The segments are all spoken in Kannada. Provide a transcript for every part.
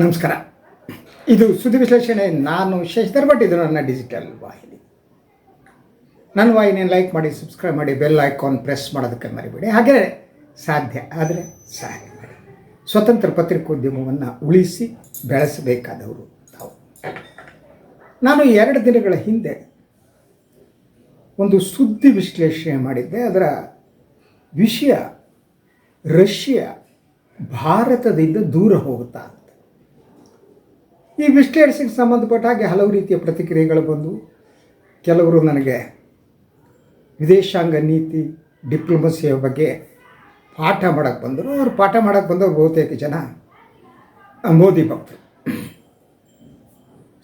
ನಮಸ್ಕಾರ. ಇದು ಸುದ್ದಿ ವಿಶ್ಲೇಷಣೆ. ನಾನು ಶಶಿಧರ್ ಭಟ್ ಇದು ನನ್ನ ಡಿಜಿಟಲ್ ವಾಹಿನಿ. ನನ್ನ ವಾಹಿನಿ ಲೈಕ್ ಮಾಡಿ ಸಬ್ಸ್ಕ್ರೈಬ್ ಮಾಡಿ ಬೆಲ್ ಐಕಾನ್ ಪ್ರೆಸ್ ಮಾಡೋದಕ್ಕೆ ಮರಿಬೇಡಿ. ಹಾಗೆ ಸಾಧ್ಯ ಆದರೆ ಸಹಾಯ ಮಾಡಿ. ಸ್ವತಂತ್ರ ಪತ್ರಿಕೋದ್ಯಮವನ್ನು ಉಳಿಸಿ ಬೆಳೆಸಬೇಕಾದವರು ತಾವು ನಾನು ಎರಡು ದಿನಗಳ ಹಿಂದೆ ಒಂದು ಸುದ್ದಿ ವಿಶ್ಲೇಷಣೆ ಮಾಡಿದ್ದೆ. ಅದರ ವಿಷಯ ರಷ್ಯಾ ಭಾರತದಿಂದ ದೂರ ಹೋಗುತ್ತಾ ಈ ವಿಶ್ಲೇಷಣೆಗೆ ಸಂಬಂಧಪಟ್ಟ ಹಾಗೆ ಹಲವು ರೀತಿಯ ಪ್ರತಿಕ್ರಿಯೆಗಳು ಬಂದು ಕೆಲವರು ನನಗೆ ವಿದೇಶಾಂಗ ನೀತಿ, ಡಿಪ್ಲೊಮಸಿಯ ಬಗ್ಗೆ ಪಾಠ ಮಾಡೋಕ್ಕೆ ಬಂದರು. ಅವರು ಪಾಠ ಮಾಡೋಕ್ಕೆ ಬಂದವರು ಬಹುತೇಕ ಜನ ಮೋದಿ ಭಕ್ತರು.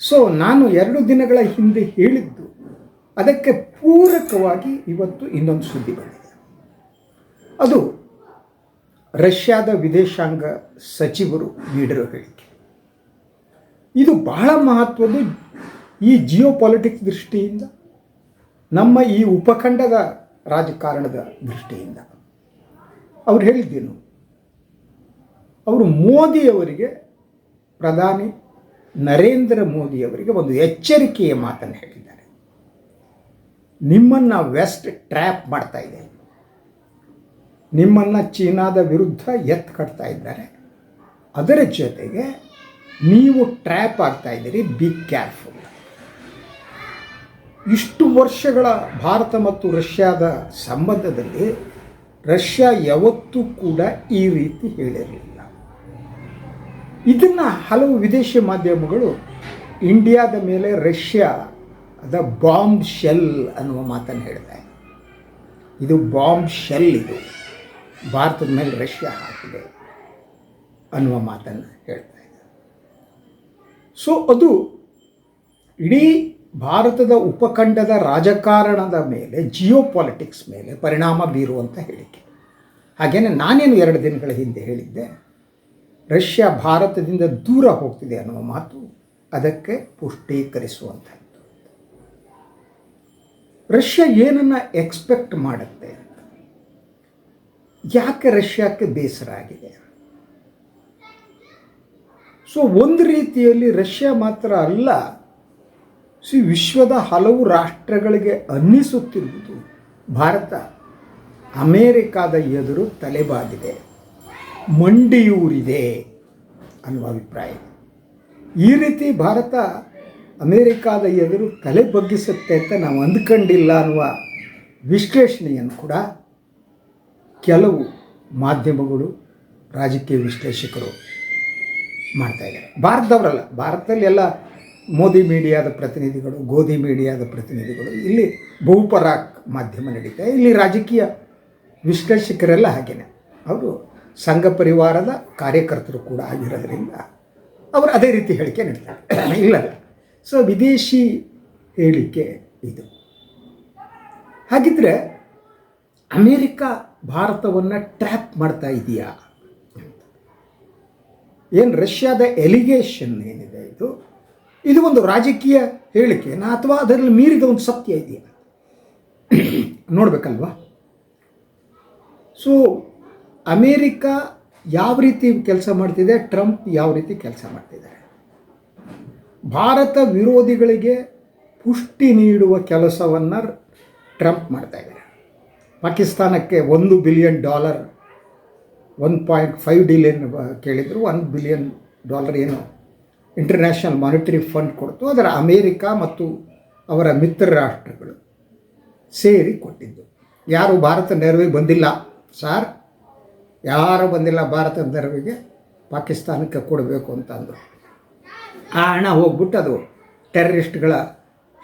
ಸೊ ನಾನು ಎರಡು ದಿನಗಳ ಹಿಂದೆ ಹೇಳಿದ್ದು, ಅದಕ್ಕೆ ಪೂರಕವಾಗಿ ಇವತ್ತು ಇನ್ನೊಂದು ಸುದ್ದಿ ಬಂದಿದೆ. ಅದು ರಷ್ಯಾದ ವಿದೇಶಾಂಗ ಸಚಿವರು ನೀಡಿರೋ ಹೇಳಿಕೆ. ಇದು ಬಹಳ ಮಹತ್ವದ್ದು ಈ ಜಿಯೋ ಪಾಲಿಟಿಕ್ಸ್ ದೃಷ್ಟಿಯಿಂದ, ನಮ್ಮ ಈ ಉಪಖಂಡದ ರಾಜಕಾರಣದ ದೃಷ್ಟಿಯಿಂದ. ಅವ್ರು ಹೇಳಿದ್ದೇನು? ಅವರು ಮೋದಿಯವರಿಗೆ, ಪ್ರಧಾನಿ ನರೇಂದ್ರ ಮೋದಿಯವರಿಗೆ ಒಂದು ಎಚ್ಚರಿಕೆಯ ಮಾತನ್ನು ಹೇಳಿದ್ದಾರೆ. ನಿಮ್ಮನ್ನು ವೆಸ್ಟ್ ಟ್ರ್ಯಾಪ್ ಮಾಡ್ತಾ ಇದೆ. ನಿಮ್ಮನ್ನು ಚೀನಾದ ವಿರುದ್ಧ ಎತ್ತು ಕಟ್ತಾ ಇದ್ದಾರೆ. ಅದರ ಜೊತೆಗೆ ನೀವು ಟ್ರ್ಯಾಪ್ ಆಗ್ತಾ ಇದ್ದೀರಿ ಬಿ ಕೇರ್ಫುಲ್ ಇಷ್ಟು ವರ್ಷಗಳ ಭಾರತ ಮತ್ತು ರಷ್ಯಾದ ಸಂಬಂಧದಲ್ಲಿ ರಷ್ಯಾ ಯಾವತ್ತೂ ಕೂಡ ಈ ರೀತಿ ಹೇಳಿರಲಿಲ್ಲ. ಇದನ್ನು ಹಲವು ವಿದೇಶಿ ಮಾಧ್ಯಮಗಳು, ಇಂಡಿಯಾದ ಮೇಲೆ ರಷ್ಯಾ ಅದ ಬಾಂಬ್ ಶೆಲ್ ಅನ್ನುವ ಮಾತನ್ನು ಹೇಳ್ತಾ ಇದು ಬಾಂಬ್ ಶೆಲ್ ಇದು, ಭಾರತದ ಮೇಲೆ ರಷ್ಯಾ ಹಾಕಿದೆ ಅನ್ನುವ ಮಾತನ್ನು ಹೇಳ್ತಾರೆ ಸೊ ಅದು ಇಡೀ ಭಾರತದ ಉಪಖಂಡದ ರಾಜಕಾರಣದ ಮೇಲೆ ಜಿಯೋ ಪಾಲಿಟಿಕ್ಸ್ ಮೇಲೆ ಪರಿಣಾಮ ಬೀರುವಂಥ ಹೇಳಿಕೆ. ಹಾಗೇನೆ ನಾನೇನು ಎರಡು ದಿನಗಳ ಹಿಂದೆ ಹೇಳಿದ್ದೆ, ರಷ್ಯಾ ಭಾರತದಿಂದ ದೂರ ಹೋಗ್ತಿದೆ ಅನ್ನುವ ಮಾತು ಅದಕ್ಕೆ ಪುಷ್ಟೀಕರಿಸುವಂಥದ್ದು ರಷ್ಯಾ ಏನನ್ನು ಎಕ್ಸ್ಪೆಕ್ಟ್ ಮಾಡುತ್ತೆ ಯಾಕೆ ರಷ್ಯಾಕ್ಕೆ ಬೇಸರ ಆಗಿದೆ ಸೊ ಒಂದು ರೀತಿಯಲ್ಲಿ ರಷ್ಯಾ ಮಾತ್ರ ಅಲ್ಲ, ಸಿ ವಿಶ್ವದ ಹಲವು ರಾಷ್ಟ್ರಗಳಿಗೆ ಅನ್ನಿಸುತ್ತಿರುವುದು ಭಾರತ. ಅಮೇರಿಕಾದ ಎದುರು ತಲೆಬಾಗಿದೆ. ಮಂಡಿಯೂರಿದೆ ಅನ್ನುವ ಅಭಿಪ್ರಾಯ. ಈ ರೀತಿ ಭಾರತ ಅಮೇರಿಕಾದ ಎದುರು ತಲೆ ಬಗ್ಗಿಸುತ್ತೆ ಅಂತ ನಾವು ಅಂದ್ಕೊಂಡಿಲ್ಲ ಅನ್ನುವ ವಿಶ್ಲೇಷಣೆಯನ್ನು ಕೂಡ ಕೆಲವು ಮಾಧ್ಯಮಗಳು, ರಾಜಕೀಯ ವಿಶ್ಲೇಷಕರು ಮಾಡ್ತಾ ಇದ್ದಾರೆ. ಭಾರತದವರಲ್ಲ, ಭಾರತದಲ್ಲಿ ಎಲ್ಲ ಮೋದಿ ಮೀಡಿಯಾದ ಪ್ರತಿನಿಧಿಗಳು, ಗೋಧಿ ಮೀಡಿಯಾದ ಪ್ರತಿನಿಧಿಗಳು, ಇಲ್ಲಿ ಬಹುಪರಾಕ್ ಮಾಧ್ಯಮ ನಡೀತಾ ಇಲ್ಲಿ ರಾಜಕೀಯ ವಿಶ್ಲೇಷಕರೆಲ್ಲ ಹಾಗೇನೆ. ಅವರು ಸಂಘ ಪರಿವಾರದ ಕಾರ್ಯಕರ್ತರು ಕೂಡ ಆಗಿರೋದ್ರಿಂದ ಅವರು ಅದೇ ರೀತಿ ಹೇಳಿಕೆ ನೀಡ್ತಾರೆ. ಇಲ್ಲ ಸೊ ವಿದೇಶಿ ಹೇಳಿಕೆ ಇದು. ಹಾಗಿದ್ರೆ ಅಮೇರಿಕ ಭಾರತವನ್ನು ಟ್ರ್ಯಾಪ್ ಮಾಡ್ತಾ ಇದೆಯಾ? ಏನು ರಷ್ಯಾದ ಎಲಿಗೇಷನ್ ಏನಿದೆ ಇದು? ಇದು ಒಂದು ರಾಜಕೀಯ ಹೇಳಿಕೆನ ಅಥವಾ ಅದರಲ್ಲಿ ಮೀರಿದ ಒಂದು ಸತ್ಯ ಇದೆಯಾ? ನೋಡಬೇಕಲ್ವಾ? ಸೊ ಅಮೇರಿಕ ಯಾವ ರೀತಿ ಕೆಲಸ ಮಾಡ್ತಿದೆ? ಟ್ರಂಪ್ ಯಾವ ರೀತಿ ಕೆಲಸ ಮಾಡ್ತಿದ್ದಾರೆ? ಭಾರತ ವಿರೋಧಿಗಳಿಗೆ ಪುಷ್ಟಿ ನೀಡುವ ಕೆಲಸವನ್ನು ಟ್ರಂಪ್ ಮಾಡ್ತಾ ಇದ್ದಾರೆ. ಪಾಕಿಸ್ತಾನಕ್ಕೆ ಒಂದು billion dollar one point five billion ಕೇಳಿದರು ಒನ್ ಬಿಲಿಯನ್ ಡಾಲರ್ ಏನು ಇಂಟರ್ನ್ಯಾಷನಲ್ ಮಾನಿಟರಿ ಫಂಡ್ ಕೊಡ್ತು. ಅದರ ಅಮೇರಿಕಾ ಮತ್ತು ಅವರ ಮಿತ್ರ ರಾಷ್ಟ್ರಗಳು ಸೇರಿ ಕೊಟ್ಟಿದ್ದು. ಯಾರು ಭಾರತ ನೆರವಿಗೆ ಬಂದಿಲ್ಲ ಸಾರ್? ಯಾರು ಬಂದಿಲ್ಲ ಭಾರತದ ನೆರವಿಗೆ? ಪಾಕಿಸ್ತಾನಕ್ಕೆ ಕೊಡಬೇಕು ಅಂತ ಅಂದರು. ಆ ಹಣ ಹೋಗ್ಬಿಟ್ಟು ಅದು ಟೆರರಿಸ್ಟ್ಗಳ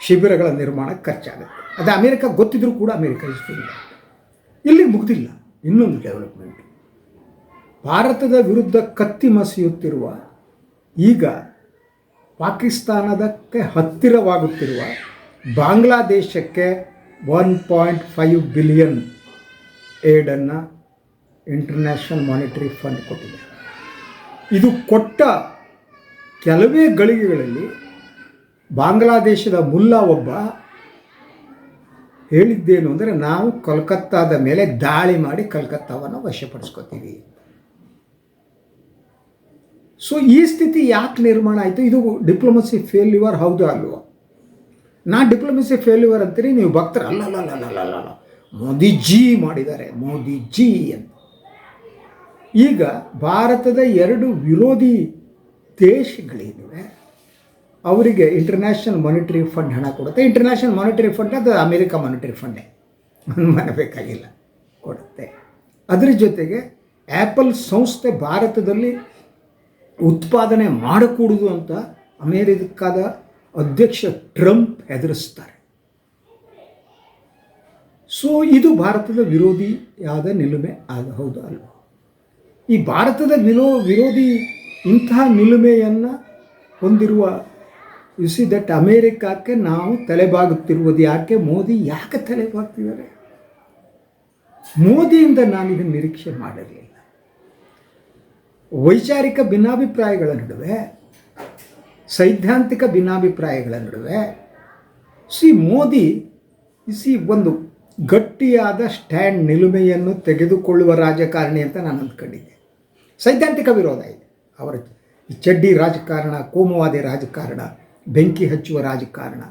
ಶಿಬಿರಗಳ ನಿರ್ಮಾಣಕ್ಕೆ ಖರ್ಚಾಗುತ್ತೆ. ಅದು ಅಮೇರಿಕಾ ಗೊತ್ತಿದ್ರೂ ಕೂಡ ಅಮೇರಿಕಾ ಇಷ್ಟಿಲ್ಲ ಇಲ್ಲಿ. ಮುಗ್ದಿಲ್ಲ. ಇನ್ನೊಂದು ಡೆವಲಪ್ಮೆಂಟ್ ಭಾರತದ ವಿರುದ್ಧ ಕತ್ತಿ ಮಸಿಯುತ್ತಿರುವ, ಈಗ ಪಾಕಿಸ್ತಾನದಕ್ಕೆ ಹತ್ತಿರವಾಗುತ್ತಿರುವ ಬಾಂಗ್ಲಾದೇಶಕ್ಕೆ ಒನ್ ಪಾಯಿಂಟ್ ಫೈವ್ ಬಿಲಿಯನ್ ಏಡನ್ನು ಇಂಟರ್ನ್ಯಾಷನಲ್ ಮಾನಿಟರಿ ಫಂಡ್ ಕೊಟ್ಟಿದೆ. ಇದು ಕೊಟ್ಟ ಕೆಲವೇ ಗಳಿಗೆಗಳಲ್ಲಿ ಬಾಂಗ್ಲಾದೇಶದ ಮುಲ್ಲಾ ಒಬ್ಬ ಹೇಳಿದ್ದೇನು ಅಂದರೆ ನಾವು ಕಲ್ಕತ್ತಾದ ಮೇಲೆ ದಾಳಿ ಮಾಡಿ ಕಲ್ಕತ್ತಾವನ್ನು ವಶಪಡಿಸ್ಕೋತೀವಿ. ಸೊ ಈ ಸ್ಥಿತಿ ಯಾಕೆ ನಿರ್ಮಾಣ ಆಯಿತು? ಇದು ಡಿಪ್ಲೊಮಸಿ ಫೇಲ್ಯೂವರ್ ಹೌದು ಅಲ್ವೋ? ನಾ ಡಿಪ್ಲೊಮಸಿ ಫೇಲ್ಯೂವರ್ ಅಂತೀರಿ, ನೀವು ಭಕ್ತರು. ಅಲ್ಲ ಅಲ್ಲ ಅಲ್ಲ ಅಲ್ಲ ಅಲ್ಲ ಮೋದಿ ಮೋದಿಜಿ ಮಾಡಿದ್ದಾರೆ. ಮೋದಿಜಿ ಅಂತ. ಈಗ ಭಾರತದ ಎರಡು ವಿರೋಧಿ ದೇಶಗಳೇನಿವೆ ಅವರಿಗೆ ಇಂಟರ್ನ್ಯಾಷನಲ್ ಮಾನಿಟರಿ ಫಂಡ್ ಹಣ ಕೊಡುತ್ತೆ. ಇಂಟರ್ನ್ಯಾಷನಲ್ ಮಾನಿಟರಿ ಫಂಡ್ ಅದು ಅಮೇರಿಕಾ ಮಾನಿಟರಿ ಫಂಡೇ ಮಾಡಬೇಕಾಗಿಲ್ಲ ಕೊಡುತ್ತೆ. ಅದರ ಜೊತೆಗೆ ಆ್ಯಪಲ್ ಸಂಸ್ಥೆ ಭಾರತದಲ್ಲಿ ಉತ್ಪಾದನೆ ಮಾಡಕೂಡುದು ಅಂತ ಅಮೇರಿಕಾದ ಅಧ್ಯಕ್ಷ ಟ್ರಂಪ್ ಹೆದರಿಸ್ತಾರೆ. ಸೊ ಇದು ಭಾರತದ ವಿರೋಧಿಯಾದ ನಿಲುಮೆ ಆದ, ಹೌದು ಅಲ್ವ? ಈ ಭಾರತದ ವಿರೋ ವಿರೋಧಿ ಇಂತಹ ನಿಲುಮೆಯನ್ನು ಹೊಂದಿರುವ ಯು ಸಿ ದಟ್ ಅಮೇರಿಕಾಕ್ಕೆ ನಾವು ತಲೆಬಾಗುತ್ತಿರುವುದು ಯಾಕೆ? ಮೋದಿ ಯಾಕೆ ತಲೆಬಾಗ್ತಿದ್ದಾರೆ? ಮೋದಿಯಿಂದ ನಾನು ಇದನ್ನು ನಿರೀಕ್ಷೆ ಮಾಡಿರಲಿಲ್ಲ ವೈಚಾರಿಕ ಭಿನ್ನಾಭಿಪ್ರಾಯಗಳ ನಡುವೆ, ಸೈದ್ಧಾಂತಿಕ ಭಿನ್ನಾಭಿಪ್ರಾಯಗಳ ನಡುವೆ ಸಿ ಮೋದಿ ಸಿ ಒಂದು ಗಟ್ಟಿಯಾದ ಸ್ಟ್ಯಾಂಡ್ ನಿಲುಮೆಯನ್ನು ತೆಗೆದುಕೊಳ್ಳುವ ರಾಜಕಾರಣಿ ಅಂತ ನಾನು ಅಂದ್ಕೊಂಡಿದ್ದೆ. ಸೈದ್ಧಾಂತಿಕ ವಿರೋಧ ಇದೆ. ಅವರ ಚಡ್ಡಿ ರಾಜಕಾರಣ, ಕೋಮುವಾದಿ ರಾಜಕಾರಣ, ಬೆಂಕಿ ಹಚ್ಚುವ ರಾಜಕಾರಣ,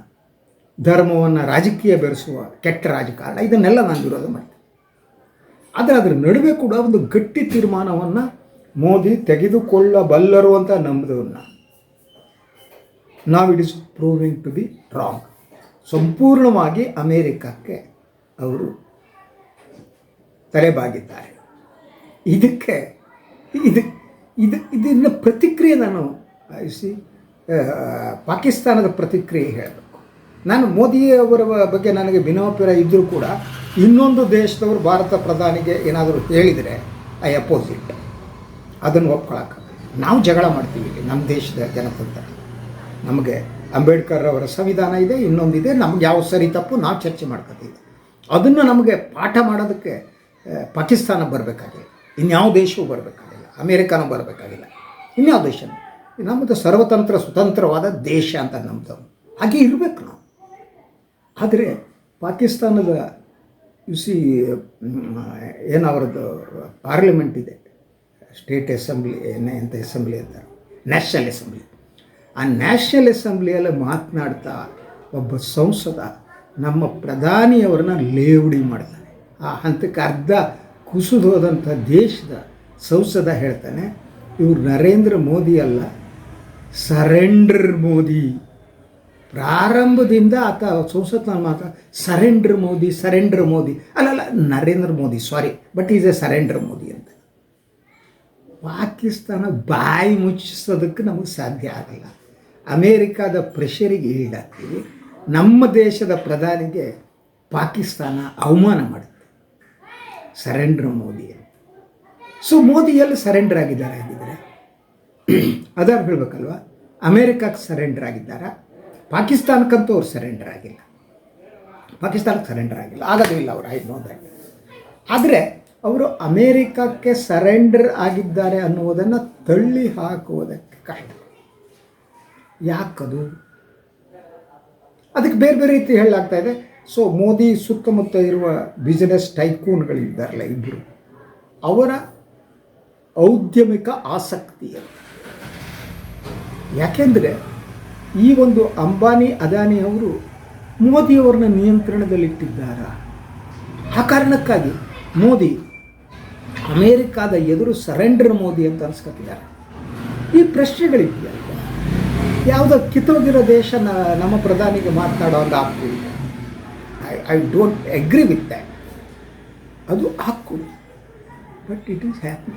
ಧರ್ಮವನ್ನು ರಾಜಕೀಯ ಬೆರೆಸುವ ಕೆಟ್ಟ ರಾಜಕಾರಣ, ಇದನ್ನೆಲ್ಲ ನಾನು ವಿರೋಧ ಮಾಡಿದೆ ಆದರೆ ಅದರ ನಡುವೆ ಕೂಡ ಒಂದು ಗಟ್ಟಿ ತೀರ್ಮಾನವನ್ನು ಮೋದಿ ತೆಗೆದುಕೊಳ್ಳಬಲ್ಲರು ಅಂತ ನಂಬಿದವನ್ನ ನಾನು ನಾವು it is proving to be wrong. ಸಂಪೂರ್ಣವಾಗಿ ಅಮೇರಿಕಕ್ಕೆ ಅವರು ತಲೆಬಾಗಿದ್ದಾರೆ. ಇದಕ್ಕೆ, ಇದು ಇದು, ಇದನ್ನು ಪ್ರತಿಕ್ರಿಯೆ ನಾನು ಸಿ ಪಾಕಿಸ್ತಾನದ ಪ್ರತಿಕ್ರಿಯೆ ಹೇಳಬೇಕು. ನಾನು ಮೋದಿಯವರ ಬಗ್ಗೆ ನನಗೆ ಭಿನ್ನಾಭಿಪ್ರಾಯ ಇದ್ದರೂ ಕೂಡ ಇನ್ನೊಂದು ದೇಶದವರು ಭಾರತ ಪ್ರಧಾನಿಗೆ ಏನಾದರೂ ಹೇಳಿದರೆ ಐ ಅಪೋಸಿಟ್ ಅದನ್ನು ಒಪ್ಕೊಳಕ್ಕೆ. ನಾವು ಜಗಳ ಮಾಡ್ತೀವಿ ನಮ್ಮ ದೇಶದ ಜನತಂತ್ರ. ನಮಗೆ ಅಂಬೇಡ್ಕರ್ ಅವರ ಸಂವಿಧಾನ ಇದೆ, ಇನ್ನೊಂದಿದೆ, ನಮ್ಗೆ ಯಾವ ಸರಿ ತಪ್ಪು ನಾವು ಚರ್ಚೆ ಮಾಡ್ಕೊತೀವಿ. ಅದನ್ನು ನಮಗೆ ಪಾಠ ಮಾಡೋದಕ್ಕೆ ಪಾಕಿಸ್ತಾನ ಬರಬೇಕಾಗಿಲ್ಲ. ಇನ್ಯಾವ ದೇಶವೂ ಬರಬೇಕಾಗಿಲ್ಲ. ಅಮೇರಿಕಾನೂ ಬರಬೇಕಾಗಿಲ್ಲ. ಇನ್ಯಾವ ದೇಶ ನಮ್ಮದು ಸರ್ವತಂತ್ರ, ಸ್ವತಂತ್ರವಾದ ದೇಶ ಅಂತ ನಮ್ಮದು ಹಾಗೆ ಇರಬೇಕು ನಾವು. ಆದರೆ ಪಾಕಿಸ್ತಾನದ ಯು ಸಿ ಏನು ಅವರದ್ದು ಪಾರ್ಲಿಮೆಂಟ್ ಇದೆ. ಸ್ಟೇಟ್ ಅಸೆಂಬ್ಲಿ ಎಂಥ ಅಂತ ಅಸೆಂಬ್ಲಿ ಅಂತಾರೆ ನ್ಯಾಷನಲ್ ಅಸೆಂಬ್ಲಿ. ಆ ನ್ಯಾಷನಲ್ ಅಸೆಂಬ್ಲಿಯಲ್ಲಿ ಮಾತನಾಡ್ತಾ ಒಬ್ಬ ಸಂಸದ ನಮ್ಮ ಪ್ರಧಾನಿಯವರನ್ನ ಲೇವಡಿ ಮಾಡ್ತಾನೆ. ಆ ಹಂತಕ್ಕೆ ಅರ್ಧ ಕುಸಿದು ಹೋದಂಥ ದೇಶದ ಸಂಸದ ಹೇಳ್ತಾನೆ, ಇವರು ನರೇಂದ್ರ ಮೋದಿ ಅಲ್ಲ, ಸರೆಂಡರ್ ಮೋದಿ. ಪ್ರಾರಂಭದಿಂದ ಆತ ಸಂಸತ್ನಲ್ಲಿ ಮಾತ್ರ ಸರೆಂಡರ್ ಮೋದಿ ಸರೆಂಡರ್ ಮೋದಿ. ಅಲ್ಲಲ್ಲ, Narendra Modi sorry but is a surrender Modi. ಅಂತ ಪಾಕಿಸ್ತಾನ ಬಾಯಿ ಮುಚ್ಚಿಸೋದಕ್ಕೆ ನಮಗೆ ಸಾಧ್ಯ ಆಗಲ್ಲ. ಅಮೇರಿಕಾದ ಪ್ರೆಷರಿಗೆ ಈಡಾಗ್ತೀವಿ. ನಮ್ಮ ದೇಶದ ಪ್ರಧಾನಿಗೆ ಪಾಕಿಸ್ತಾನ ಅವಮಾನ ಮಾಡುತ್ತೆ. ಸರೆಂಡರ್ ಮೋದಿ. ಸೊ, ಮೋದಿ ಎಲ್ಲಿ ಸರೆಂಡರ್ ಆಗಿದ್ದಾರೆ ಆಗಿದ್ದರೆ ಅದಾರು ಹೇಳಬೇಕಲ್ವ? ಅಮೇರಿಕಕ್ಕೆ ಸರೆಂಡರ್ ಆಗಿದ್ದಾರಾ? ಪಾಕಿಸ್ತಾನಕ್ಕಂತೂ ಅವ್ರು ಸರೆಂಡರ್ ಆಗಿಲ್ಲ. ಪಾಕಿಸ್ತಾನಕ್ಕೆ ಸರೆಂಡರ್ ಆಗಿಲ್ಲ. ಆಗೋದಿಲ್ಲ ಅವರು ಐ ನೋ ದಟ್ ಆದರೆ ಅವರು ಅಮೇರಿಕಕ್ಕೆ ಸರೆಂಡರ್ ಆಗಿದ್ದಾರೆ ಅನ್ನುವುದನ್ನು ತಳ್ಳಿ ಹಾಕುವುದಕ್ಕೆ ಕಷ್ಟ. ಯಾಕದು? ಅದಕ್ಕೆ ಬೇರೆ ಬೇರೆ ರೀತಿ ಹೇಳಲಾಗ್ತಾ ಇದೆ. ಸೊ ಮೋದಿ ಸುತ್ತಮುತ್ತ ಇರುವ ಬಿಸ್ನೆಸ್ ಟೈಕೂನ್ಗಳಿದ್ದಾರಲ್ಲ ಇಬ್ಬರು ಅವರ ಔದ್ಯಮಿಕ ಆಸಕ್ತಿ. ಯಾಕೆಂದರೆ ಈ ಒಂದು ಅಂಬಾನಿ, ಅದಾನಿ ಅವರು ಮೋದಿಯವ್ರನ್ನ ನಿಯಂತ್ರಣದಲ್ಲಿಟ್ಟಿದ್ದಾರಾ? ಆ ಕಾರಣಕ್ಕಾಗಿ ಮೋದಿ ಅಮೇರಿಕಾದ ಎದುರು ಸರೆಂಡರ್ ಮೋದಿ ಅಂತ ಅನ್ಸ್ಕೊತಿದ್ದಾರೆ ಈ ಪ್ರಶ್ನೆಗಳಿದೆಯಲ್ಲ ಯಾವುದೋ ಕಿತ್ತೋಗಿರೋ ದೇಶ ನಮ್ಮ ಪ್ರಧಾನಿಗೆ ಮಾತನಾಡೋ ಒಂದು ಹಕ್ಕು ಇದೆ. I I don't agree with that ಅದು ಹಕ್ಕು ಬಟ್ ಇಟ್ ಈಸ್ ಹ್ಯಾಪಿ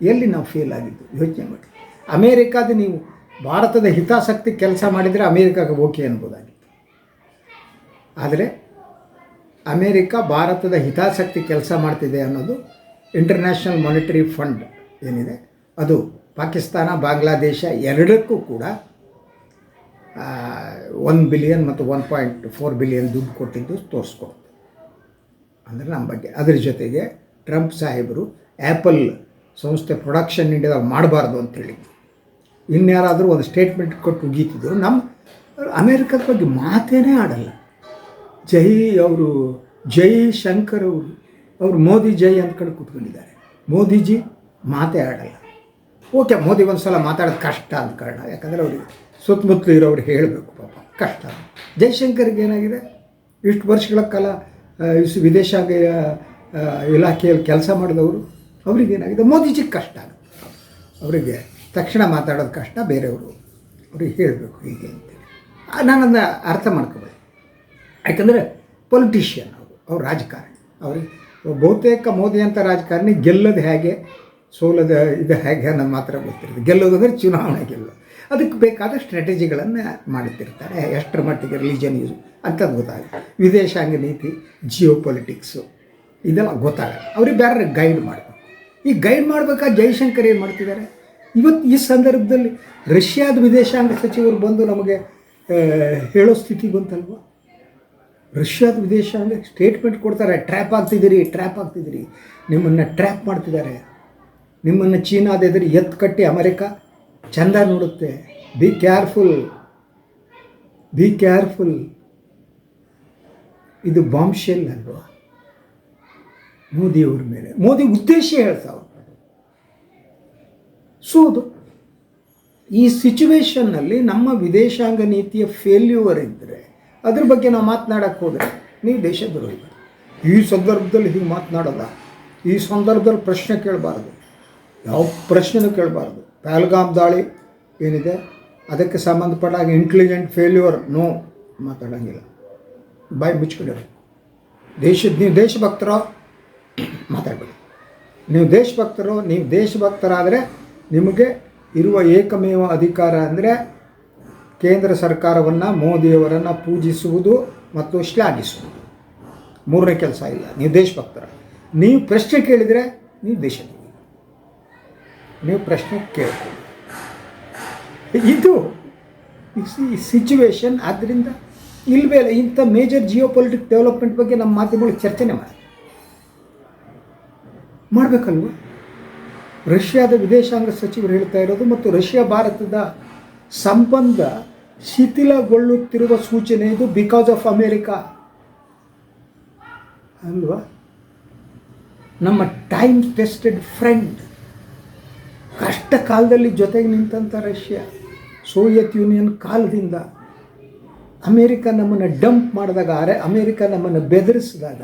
ಎಲ್ಲಿ ನಾವು ಫೇಲ್ ಆಗಿದ್ದು? ಯೋಚನೆ ಮಾಡಿ. ಅಮೇರಿಕಾದ ನೀವು ಭಾರತದ ಹಿತಾಸಕ್ತಿ ಕೆಲಸ ಮಾಡಿದರೆ ಅಮೇರಿಕಾಗೆ ಓಕೆ ಅನ್ಬೋದಾಗಿತ್ತು. ಆದರೆ ಅಮೇರಿಕ ಭಾರತದ ಹಿತಾಸಕ್ತಿ ಕೆಲಸ ಮಾಡ್ತಿದೆ ಅನ್ನೋದು ಇಂಟರ್ನ್ಯಾಷನಲ್ ಮಾನಿಟರಿ ಫಂಡ್ ಏನಿದೆ. ಅದು ಪಾಕಿಸ್ತಾನ, ಬಾಂಗ್ಲಾದೇಶ ಎರಡಕ್ಕೂ ಕೂಡ ಒನ್ ಬಿಲಿಯನ್ ಮತ್ತು ಒನ್ ಪಾಯಿಂಟ್ ಫೋರ್ ಬಿಲಿಯನ್ ದುಡ್ಡು ಕೊಟ್ಟಿದ್ದು ತೋರಿಸ್ಕೊಡುತ್ತೆ. ಅಂದರೆ ನಮ್ಮ ಬಗ್ಗೆ. ಅದ್ರ ಜೊತೆಗೆ ಟ್ರಂಪ್ ಸಾಹೇಬರು ಆ್ಯಪಲ್ ಸಂಸ್ಥೆ ಪ್ರೊಡಕ್ಷನ್ ಇಂಡಿಯಾದಾಗ ಮಾಡಬಾರ್ದು ಅಂತೇಳಿ ಇನ್ಯಾರಾದರೂ ಒಂದು ಸ್ಟೇಟ್ಮೆಂಟ್ ಕೊಟ್ಟು ಉಗೀತಿದ್ರು. ನಮ್ಮ ಅಮೇರಿಕದ ಬಗ್ಗೆ ಮಾತೇನೇ ಆಡಲ್ಲ. ಜೈ ಅವರು, ಜೈ ಶಂಕರ್ ಅವರು ಅವರು ಮೋದಿ ಜೈ ಅಂದ್ಕೊಂಡು ಕೂತ್ಕೊಂಡಿದ್ದಾರೆ. ಮೋದಿಜಿ ಮಾತೇ ಆಡಲ್ಲ. ಓಕೆ, ಮೋದಿ ಒಂದು ಸಲ ಮಾತಾಡೋದು ಕಷ್ಟ ಅಂತ ಕಾರಣ. ಯಾಕಂದರೆ ಅವ್ರಿಗೆ ಸುತ್ತಮುತ್ತಲು ಇರೋರು ಹೇಳಬೇಕು ಪಾಪ. ಕಷ್ಟ. ಜೈಶಂಕರ್ಗೆ ಏನಾಗಿದೆ? ಇಷ್ಟು ವರ್ಷಗಳ ಕಾಲ ವಿದೇಶಾಂಗ ಇಲಾಖೆಯಲ್ಲಿ ಕೆಲಸ ಮಾಡಿದವರು ಅವ್ರಿಗೇನಾಗಿದೆ ಮೋದಿಜಿಗೆ ಕಷ್ಟ. ಅವರಿಗೆ ತಕ್ಷಣ ಮಾತಾಡೋದು ಕಷ್ಟ, ಬೇರೆಯವರು ಅವ್ರಿಗೆ ಹೇಳಬೇಕು ಹೀಗೆ ಅಂತೇಳಿ ನಾನು ಅರ್ಥ ಮಾಡ್ಕೋಬೇಕು ಯಾಕಂದರೆ ಪೊಲಿಟಿಷಿಯನ್ ಅವರು, ಅವ್ರು ರಾಜಕಾರಣಿ. ಅವ್ರಿಗೆ ಬಹುತೇಕ ಮೋದಿ ಅಂತ ರಾಜಕಾರಣಿ ಗೆಲ್ಲೋದು ಹೇಗೆ, ಸೋಲದ ಇದು ಹೇಗೆ ಅನ್ನೋದು ಮಾತ್ರ ಗೊತ್ತಿರುತ್ತೆ ಗೆಲ್ಲೋದು ಅಂದರೆ ಚುನಾವಣೆ ಗೆಲ್ಲೋದು ಅದಕ್ಕೆ ಬೇಕಾದ ಸ್ಟ್ರಾಟಜಿಗಳನ್ನು ಮಾಡುತ್ತಿರ್ತಾರೆ ಎಷ್ಟರ ಮಟ್ಟಿಗೆ ರಿಲಿಜನ್ ಯೂಸ್ ಅಂತ ಗೊತ್ತಾಗುತ್ತೆ. ವಿದೇಶಾಂಗ ನೀತಿ ಜಿಯೋ ಪೊಲಿಟಿಕ್ಸು ಇದೆಲ್ಲ ಗೊತ್ತಾಗಲ್ಲ. ಅವ್ರಿಗೆ ಬೇರೆ ಗೈಡ್ ಮಾಡಬೇಕು. ಈ ಗೈಡ್ ಮಾಡಬೇಕಾದ ಜೈಶಂಕರ್ ಏನು ಮಾಡ್ತಿದ್ದಾರೆ? ಇವತ್ತು ಈ ಸಂದರ್ಭದಲ್ಲಿ ರಷ್ಯಾದ ವಿದೇಶಾಂಗ ಸಚಿವರು ಬಂದು ನಮಗೆ ಹೇಳೋ ಸ್ಥಿತಿ ಬಂತಲ್ವ? ರಷ್ಯಾದ ವಿದೇಶಾಂಗ ಸ್ಟೇಟ್ಮೆಂಟ್ ಕೊಡ್ತಾರೆ ಟ್ರ್ಯಾಪ್ ಆಗ್ತಿದ್ದೀರಿ ಟ್ರ್ಯಾಪ್ ಆಗ್ತಿದ್ದೀರಿ. ನಿಮ್ಮನ್ನು ಟ್ರ್ಯಾಪ್ ಮಾಡ್ತಿದ್ದಾರೆ. ನಿಮ್ಮನ್ನು ಚೀನಾದ ಎದುರು ಎತ್ತು ಕಟ್ಟಿ ಅಮೆರಿಕ ಚಂದ ನೋಡುತ್ತೆ. ಬಿ ಕೇರ್ಫುಲ್ ಬಿ ಕೇರ್ಫುಲ್ ಇದು ಬಾಂಬ್ ಶೆಲ್ ಅಲ್ವಾ? ಮೋದಿಯವ್ರ ಮೇಲೆ. ಮೋದಿ ಉದ್ದೇಶ ಹೇಳ್ತಾವ ಸೊ ಅದು ಈ ಸಿಚುವೇಶನ್ನಲ್ಲಿ ನಮ್ಮ ವಿದೇಶಾಂಗ ನೀತಿಯ ಫೇಲ್ಯೂವರ್ ಇದ್ದರೆ ಅದ್ರ ಬಗ್ಗೆ ನಾವು ಮಾತನಾಡಕ್ಕೆ ಹೋದರೆ ನೀವು ದೇಶದ್ರೋಹಿ. ಈ ಸಂದರ್ಭದಲ್ಲಿ ಹೀಗೆ ಮಾತನಾಡಲ್ಲ. ಈ ಸಂದರ್ಭದಲ್ಲಿ ಪ್ರಶ್ನೆ ಕೇಳಬಾರ್ದು. ಯಾವ ಪ್ರಶ್ನೆನೂ ಕೇಳಬಾರ್ದು. ಪ್ಯಾಲ್ಗಾಮ್ ದಾಳಿ ಏನಿದೆ? ಅದಕ್ಕೆ ಸಂಬಂಧಪಟ್ಟಾಗ ಇಂಟೆಲಿಜೆಂಟ್ ಫೇಲ್ಯೂರ್ ನೋ ಮಾತಾಡೋಂಗಿಲ್ಲ. ಬಾಯಿ ಮುಚ್ಕೊಂಡಿರಿ. ದೇಶದ ನೀವು ದೇಶಭಕ್ತರೋ? ಮಾತಾಡಬೇಡಿ. ನೀವು ದೇಶಭಕ್ತರು? ನೀವು ದೇಶಭಕ್ತರಾದರೆ ನಿಮಗೆ ಇರುವ ಏಕಮೇವ ಅಧಿಕಾರ ಅಂದರೆ ಕೇಂದ್ರ ಸರ್ಕಾರವನ್ನು ಮೋದಿಯವರನ್ನು ಪೂಜಿಸುವುದು ಮತ್ತು ಶ್ಲಾಘಿಸುವುದು. ಮೂರನೇ ಕೆಲಸ ಇಲ್ಲ. ನೀವು ದೇಶಭಕ್ತರ. ನೀವು ಪ್ರಶ್ನೆ ಕೇಳಿದರೆ ನೀವು ದೇಶದ ನೀವು ಪ್ರಶ್ನೆ ಕೇಳ್ಕೊಳ್ಳಿ. ಇದು ಸಿಚುವೇಶನ್ ಆದ್ದರಿಂದ ಇಲ್ವೇ ಇಲ್ಲ. ಇಂಥ ಮೇಜರ್ ಜಿಯೋ ಪೊಲಿಟಿಕ್ ಡೆವಲಪ್ಮೆಂಟ್ ಬಗ್ಗೆ ನಮ್ಮ ಮಾಧ್ಯಮಗಳು ಚರ್ಚೆನೆ ಮಾಡಿ ಮಾಡಬೇಕಲ್ವ? ರಷ್ಯಾದ ವಿದೇಶಾಂಗ ಸಚಿವರು ಹೇಳ್ತಾ ಇರೋದು ಮತ್ತು ರಷ್ಯಾ ಭಾರತದ ಸಂಬಂಧ ಶಿಥಿಲಗೊಳ್ಳುತ್ತಿರುವ ಸೂಚನೆ ಇದು ಬಿಕಾಸ್ ಆಫ್ ಅಮೇರಿಕಾ ಅಲ್ವಾ? ನಮ್ಮ ಟೈಮ್ ಟೆಸ್ಟೆಡ್ ಫ್ರೆಂಡ್ ಕಷ್ಟ ಕಾಲದಲ್ಲಿ ಜೊತೆಗೆ ನಿಂತಂಥ ರಷ್ಯಾ ಸೋವಿಯತ್ ಯೂನಿಯನ್ ಕಾಲದಿಂದ. ಅಮೇರಿಕ ನಮ್ಮನ್ನು ಡಂಪ್ ಮಾಡಿದಾಗ, ಅರೆ ಅಮೇರಿಕ ನಮ್ಮನ್ನು ಬೆದರಿಸಿದಾಗ,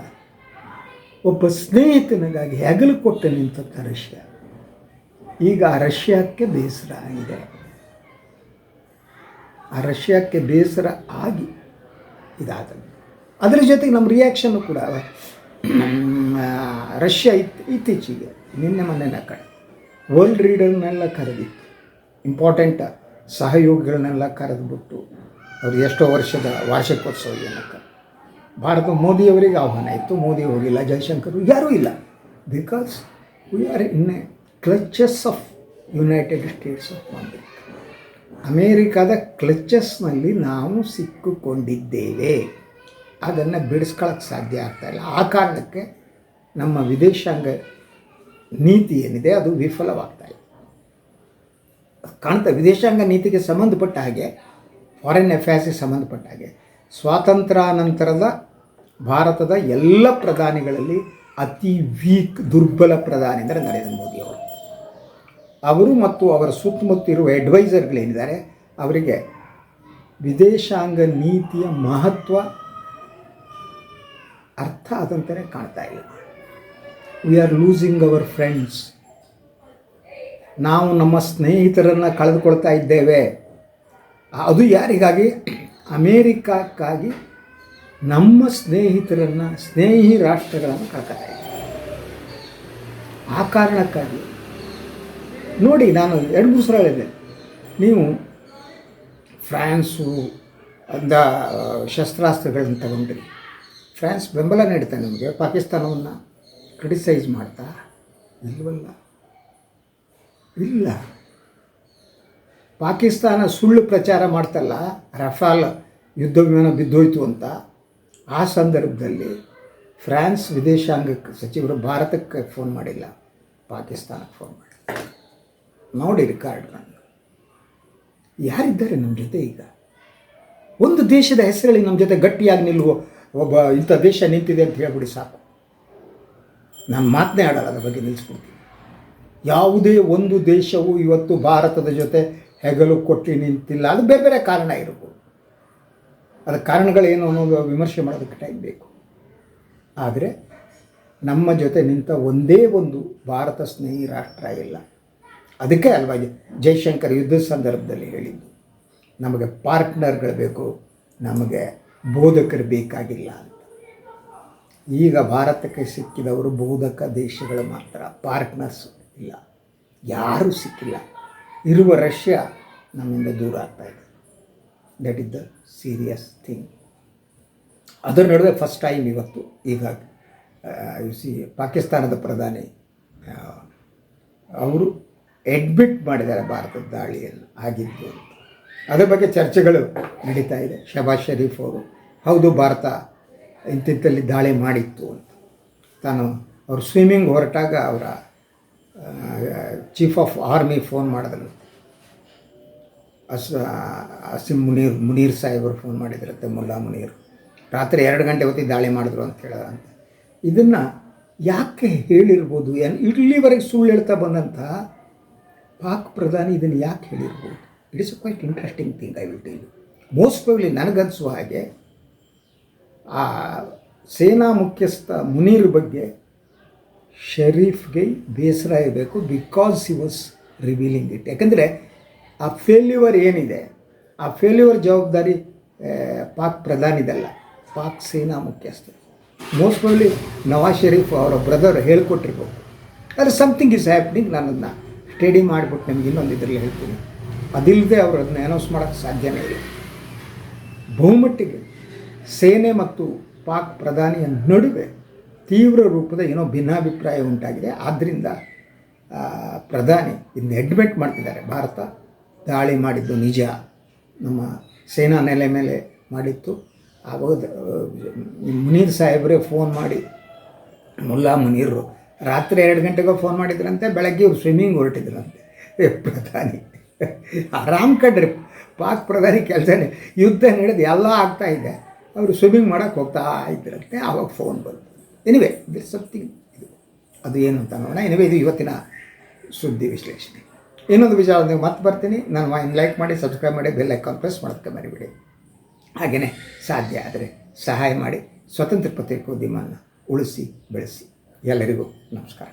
ಒಬ್ಬ ಸ್ನೇಹಿತನಿಗಾಗಿ ಹೆಗಲು ಕೊಟ್ಟು ನಿಂತಂಥ ರಷ್ಯಾ. ಈಗ ರಷ್ಯಾಕ್ಕೆ ಬೇಸರ ಆಗಿದೆ. ಆ ರಷ್ಯಾಕ್ಕೆ ಬೇಸರ ಆಗಿ ಇದಾದ. ಅದರ ಜೊತೆಗೆ ನಮ್ಮ ರಿಯಾಕ್ಷನ್ನು ಕೂಡ ರಷ್ಯಾ ಇತ್ತು ಇತ್ತೀಚೆಗೆ ನಿನ್ನೆ ಮೊನ್ನೆನ ಕಡೆ ವರ್ಲ್ಡ್ ರೀಡರ್ನೆಲ್ಲ ಕರೆದಿತ್ತು. ಇಂಪಾರ್ಟೆಂಟ್ ಸಹಯೋಗಿಗಳನ್ನೆಲ್ಲ ಕರೆದುಬಿಟ್ಟು ಅವರು ಎಷ್ಟೋ ವರ್ಷದ ವಾರ್ಷಿಕೋತ್ಸವ ಏನಕ್ಕ. ಭಾರತ ಮೋದಿಯವರಿಗೆ ಆಹ್ವಾನ ಇತ್ತು, ಮೋದಿ ಹೋಗಿಲ್ಲ, ಜೈಶಂಕರ್ ಯಾರೂ ಇಲ್ಲ. Because we are in a clutches of United States of America ಅಮೇರಿಕಾದ ಕ್ಲಚಸ್ನಲ್ಲಿ ನಾವು ಸಿಕ್ಕಿಕೊಂಡಿದ್ದೇವೆ. ಅದನ್ನು ಬಿಡಿಸ್ಕೊಳ್ಳೋಕ್ಕೆ ಸಾಧ್ಯ ಆಗ್ತಾಯಿಲ್ಲ ಆ ಕಾರಣಕ್ಕೆ ನಮ್ಮ ವಿದೇಶಾಂಗ ನೀತಿ ಏನಿದೆ ಅದು ವಿಫಲವಾಗ್ತಾ ಇದೆ. ಕಾಣ್ತಾ, ವಿದೇಶಾಂಗ ನೀತಿಗೆ ಸಂಬಂಧಪಟ್ಟ ಹಾಗೆ ಫಾರಿನ್ ಅಫೇರ್ಸ್ಗೆ ಸಂಬಂಧಪಟ್ಟ ಹಾಗೆ, ಸ್ವಾತಂತ್ರ್ಯಾನಂತರದ ಭಾರತದ ಎಲ್ಲ ಪ್ರಧಾನಿಗಳಲ್ಲಿ ಅತಿ ವೀಕ್, ದುರ್ಬಲ ಪ್ರಧಾನಿ ಅಂದರೆ ನರೇಂದ್ರ ಮೋದಿ ಅವರು ಮತ್ತು ಅವರ ಸುತ್ತಮುತ್ತ ಇರುವ ಅಡ್ವೈಸರ್ಗಳೇನಿದ್ದಾರೆ ಅವರಿಗೆ ವಿದೇಶಾಂಗ ನೀತಿಯ ಮಹತ್ವ ಅರ್ಥ ಆದಂತೆ ಕಾಣ್ತಾ ಇಲ್ಲ we are losing our friends ನಾವು ನಮ್ಮ ಸ್ನೇಹಿತರನ್ನು ಕಳೆದುಕೊಳ್ತಾ ಇದ್ದೇವೆ. ಅದು ಯಾರಿಗಾಗಿ? ಅಮೇರಿಕಕ್ಕಾಗಿ ನಮ್ಮ ಸ್ನೇಹಿತರನ್ನು, ಸ್ನೇಹಿ ರಾಷ್ಟ್ರಗಳನ್ನು ಕಳ್ಕೊತಾ ಇದ್ದೇವೆ ಆ ಕಾರಣಕ್ಕಾಗಿ. ನೋಡಿ, ನಾನು ಎರಡು, ಮೂರು ಸಲ ಹೇಳಿದೆ ನೀವು ಫ್ರಾನ್ಸು, ಅಂದ ಶಸ್ತ್ರಾಸ್ತ್ರಗಳನ್ನು ತಗೊಂಡ್ರಿ. ಫ್ರಾನ್ಸ್ ಬೆಂಬಲ ನೀಡುತ್ತೆ ನಿಮಗೆ. ಪಾಕಿಸ್ತಾನವನ್ನು ಕ್ರಿಟಿಸೈಸ್ ಮಾಡ್ತಾ ಇಲ್ಲವಲ್ಲ ಇಲ್ಲ. ಪಾಕಿಸ್ತಾನ ಸುಳ್ಳು ಪ್ರಚಾರ ಮಾಡ್ತಲ್ಲ, ರಫಾಲ್ ಯುದ್ಧ ವಿಮಾನ ಬಿದ್ದೋಯ್ತು ಅಂತ. ಆ ಸಂದರ್ಭದಲ್ಲಿ ಫ್ರಾನ್ಸ್ ವಿದೇಶಾಂಗ ಸಚಿವರು ಭಾರತಕ್ಕೆ ಫೋನ್ ಮಾಡಿಲ್ಲ. ಪಾಕಿಸ್ತಾನಕ್ಕೆ ಫೋನ್ ಮಾಡಿ ನೋಡಿ ರಿಕಾರ್ಡ್ಗಳನ್ನು ಯಾರಿದ್ದಾರೆ ನಮ್ಮ ಜೊತೆ ಈಗ? ಒಂದು ದೇಶದ ಹೆಸರಲ್ಲಿ ನಮ್ಮ ಜೊತೆ ಗಟ್ಟಿಯಾಗಿ ನಿಲ್ಲುವ ಒಬ್ಬ ಇಂಥ ದೇಶ ನಿಂತಿದೆ ಅಂತ ಹೇಳ್ಬಿಡಿ ಸಾಕು. ನಾನು ಮಾತನೇ ಆಡೋಲ್ಲ ಅದ್ರ ಬಗ್ಗೆ ನಿಲ್ಲಿಸ್ಬಿಡ್ತೀನಿ ಯಾವುದೇ ಒಂದು ದೇಶವು ಇವತ್ತು ಭಾರತದ ಜೊತೆ ಹೆಗಲು ಕೊಟ್ಟು ನಿಂತಿಲ್ಲ. ಅದು ಬೇರೆ ಬೇರೆ ಕಾರಣ ಇರ್ಬೋದು. ಅದಕ್ಕೆ ಕಾರಣಗಳೇನು ಅನ್ನೋದು ವಿಮರ್ಶೆ ಮಾಡೋದಕ್ಕೆ ಟೈಮ್ ಬೇಕು. ಆದರೆ ನಮ್ಮ ಜೊತೆ ನಿಂತ ಒಂದೇ ಒಂದು ಭಾರತ ಸ್ನೇಹಿ ರಾಷ್ಟ್ರ ಇಲ್ಲ. ಅದಕ್ಕೆ ಅಲ್ವಾ ಜೈಶಂಕರ್ ಯುದ್ಧದ ಸಂದರ್ಭದಲ್ಲಿ ಹೇಳಿದ್ದು, ನಮಗೆ ಪಾರ್ಟ್ನರ್ಗಳು ಬೇಕು, ನಮಗೆ ಬೋಧಕರು ಬೇಕಾಗಿಲ್ಲ ಅಂತ. ಈಗ ಭಾರತಕ್ಕೆ ಸಿಕ್ಕಿದವರು ಬೋಧಕ ದೇಶಗಳು ಮಾತ್ರ, ಪಾರ್ಟ್ನರ್ಸ್ ಇಲ್ಲ, ಯಾರೂ ಸಿಕ್ಕಿಲ್ಲ. ಇರುವ ರಷ್ಯಾ ನಮ್ಮಿಂದ ದೂರ ಆಗ್ತಾ ಇದೆ. That is the serious thing ಅದರ ನಡುವೆ ಫಸ್ಟ್ ಟೈಮ್ ಇವತ್ತು ಈಗ ಸಿ ಪಾಕಿಸ್ತಾನದ ಪ್ರಧಾನಿ ಅವರು ಅಡ್ಮಿಟ್ ಮಾಡಿದ್ದಾರೆ ಭಾರತದ ದಾಳಿಯನ್ನು ಆಗಿದ್ದು ಅಂತ. ಅದರ ಬಗ್ಗೆ ಚರ್ಚೆಗಳು ನಡೀತಾ ಇದೆ. ಶಬಾಜ್ ಶರೀಫ್ ಅವರು, ಹೌದು, ಭಾರತ ಇಂತಿಂತಲ್ಲಿ ದಾಳಿ ಮಾಡಿತ್ತು ಅಂತ. ತಾನು ಅವರು ಸ್ವಿಮ್ಮಿಂಗ್ ಹೊರಟಾಗ ಅವರ ಚೀಫ್ ಆಫ್ ಆರ್ಮಿ ಫೋನ್ ಮಾಡಿದ್ರು. ಅಸ್ ಅಸಿಮ್ ಮುನೀರ್ ಮುನೀರ್ ಸಾಹೇಬರು ಫೋನ್ ಮಾಡಿದ್ರಂತೆ, ಮುಲ್ಲಾ ಮುನೀರ್. ರಾತ್ರಿ ಎರಡು ಗಂಟೆ ಹೊತ್ತಿಗೆ ದಾಳಿ ಮಾಡಿದ್ರು ಅಂತ ಹೇಳಿದ್ರಂತ ಇದನ್ನು ಯಾಕೆ ಹೇಳಿರ್ಬೋದು? ಏನು ಇಲ್ಲಿವರೆಗೆ ಸುಳ್ಳು ಹೇಳ್ತಾ ಬಂದಂಥ ಪಾಕ್ ಪ್ರಧಾನಿ ಇದನ್ನು ಯಾಕೆ ಹೇಳಿರ್ಬೋದು? It is quite interesting thing I will tell most probably ನನಗನ್ಸುವ ಹಾಗೆ, ಆ ಸೇನಾ ಮುಖ್ಯಸ್ಥ ಮುನೀರ್ ಬಗ್ಗೆ ಶರೀಫ್ಗೆ ಬೇಸರ ಇರಬೇಕು because he was revealing it ಯಾಕಂದರೆ ಆ ಫೇಲ್ಯೂವರ್ ಏನಿದೆ? ಆ ಫೇಲ್ಯೂವರ್ ಜವಾಬ್ದಾರಿ ಪಾಕ್ ಪ್ರಧಾನಿದಲ್ಲ, ಪಾಕ್ ಸೇನಾ ಮುಖ್ಯಸ್ಥ. ಮೋಸ್ಟ್ ಪ್ರಾಬ್ಲಿ ನವಾಜ್ ಶರೀಫ್ ಅವರ ಬ್ರದರ್ ಹೇಳ್ಕೊಟ್ಟಿರ್ಬೇಕು ಆದರೆ ಸಮಥಿಂಗ್ ಇಸ್ ಹ್ಯಾಪ್ನಿಂಗ್ ನಾನು ಸ್ಟಡಿ ಮಾಡಿಬಿಟ್ಟು ನಿಮ್ಗೆ ಇನ್ನೊಂದು ಇದರಲ್ಲಿ ಹೇಳ್ತೀನಿ. ಅದಿಲ್ಲದೆ ಅವರು ಅದನ್ನ ಅನೌನ್ಸ್ ಮಾಡೋಕ್ಕೆ ಸಾಧ್ಯನೇ ಇಲ್ಲ. ಬಹುಮಟ್ಟಿಗೆ ಸೇನೆ ಮತ್ತು ಪಾಕ್ ಪ್ರಧಾನಿಯ ನಡುವೆ ತೀವ್ರ ರೂಪದ ಏನೋ ಭಿನ್ನಾಭಿಪ್ರಾಯ ಉಂಟಾಗಿದೆ. ಆದ್ದರಿಂದ ಪ್ರಧಾನಿ ಇದನ್ನ ಅಡ್ಮಿಟ್ ಮಾಡ್ತಿದ್ದಾರೆ. ಭಾರತ ದಾಳಿ ಮಾಡಿದ್ದು ನಿಜ. ನಮ್ಮ ಸೇನಾ ನೆಲೆ ಮೇಲೆ ಮಾಡಿತ್ತು. ಆವಾಗ ಮುನೀರ್ ಸಾಹೇಬರೇ ಫೋನ್ ಮಾಡಿ, ಮುಲ್ಲಾ ಮುನೀರು ರಾತ್ರಿ ಎರಡು ಗಂಟೆಗೆ ಫೋನ್ ಮಾಡಿದ್ರಂತೆ, ಬೆಳಗ್ಗೆ ಇವ್ರು ಸ್ವಿಮ್ಮಿಂಗ್ ಹೊರಟಿದ್ರಂತೆ. ಏ, ಪ್ರಧಾನಿ, ಆರಾಮ್ ಕಡ್ರಿ ಪಾಕ್ ಪ್ರಧಾನಿ ಕೆಲಸನೇ, ಯುದ್ಧ ನಡೆದು ಎಲ್ಲ ಆಗ್ತಾ ಇದೆ. ಅವರು ಸ್ವಿಮ್ಮಿಂಗ್ ಮಾಡೋಕ್ಕೆ ಹೋಗ್ತಾ ಇದ್ರಂತೆ, ಆವಾಗ ಫೋನ್ ಬಂತು. ಎನಿವೆ ದಿಸ್ ಸಮಥಿಂಗ್ ಇದು. ಅದು ಏನು ಅಂತ ನೋಡೋಣ. ಎನಿವೆ ಇದು ಇವತ್ತಿನ ಸುದ್ದಿ ವಿಶ್ಲೇಷಣೆ. ಇನ್ನೊಂದು ವಿಚಾರ ನೀವು ಮತ್ತೆ ಬರ್ತೀನಿ. ನಾನು ವಾಯಿನ್ ಲೈಕ್ ಮಾಡಿ ಸಬ್ಸ್ಕ್ರೈಬ್ ಮಾಡಿ ಬೆಲ್ ಐಕಾನ್ ಪ್ರೆಸ್ ಮಾಡೋದಕ್ಕೆ ಮರಿಬೇಡಿ. ಹಾಗೆಯೇ ಸಾಧ್ಯ ಆದರೆ ಸಹಾಯ ಮಾಡಿ, ಸ್ವತಂತ್ರ ಪತ್ರಿಕೋದ್ಯಮವನ್ನು ಉಳಿಸಿ, ಬೆಳೆಸಿ. ಎಲ್ಲರಿಗೂ ನಮಸ್ಕಾರ.